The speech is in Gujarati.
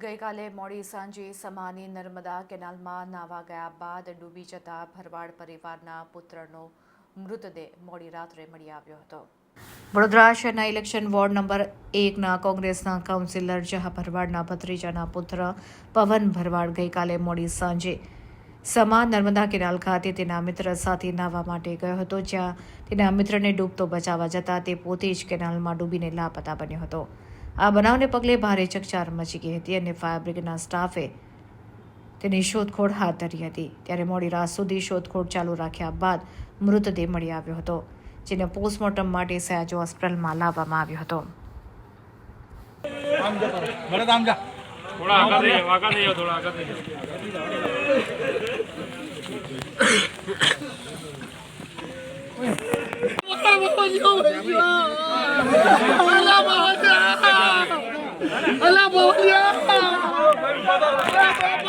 ગઈકાલે મોડી સાંજે સમાની નર્મદા કેનાલમાં નાવા ગયા બાદ ડૂબી જતા ભરવાડ પરિવારના પુત્રનો મૃતદેહ મોડી રાત્રે મળી આવ્યો હતો. વડોદરા શહેરના ઇલેક્શન વોર્ડ નંબર એકના કોંગ્રેસના કાઉન્સિલર જહા ભરવાડના ભત્રીજાના પુત્ર પવન ભરવાડ ગઈકાલે મોડી સાંજે સમા નર્મદા કેનાલ ખાતે તેના મિત્ર સાથે નાહવા માટે ગયો હતો, જ્યાં તેના મિત્રને ડૂબતો બચાવવા જતાં તે પોતે જ કેનાલમાં ડૂબીને લાપતા બન્યો હતો. આ બનાવને પગલે ભારે ચકચાર મચી ગઈ હતી અને ફાયર બ્રિગેડના સ્ટાફે તેની શોધખોળ હાથ ધરી હતી. ત્યારે મોડી રાત સુધી શોધખોળ ચાલુ રાખ્યા બાદ મૃતદેહ મળી આવ્યો હતો જેને પોસ્ટમોર્ટમ માટે સયાજો હોસ્પિટલમાં લાવવામાં આવ્યો હતો. ભરત આમ જા. થોડા આગળ થઈ જાઓ આગળ થઈ જાઓ થોડા આગળ ¡A la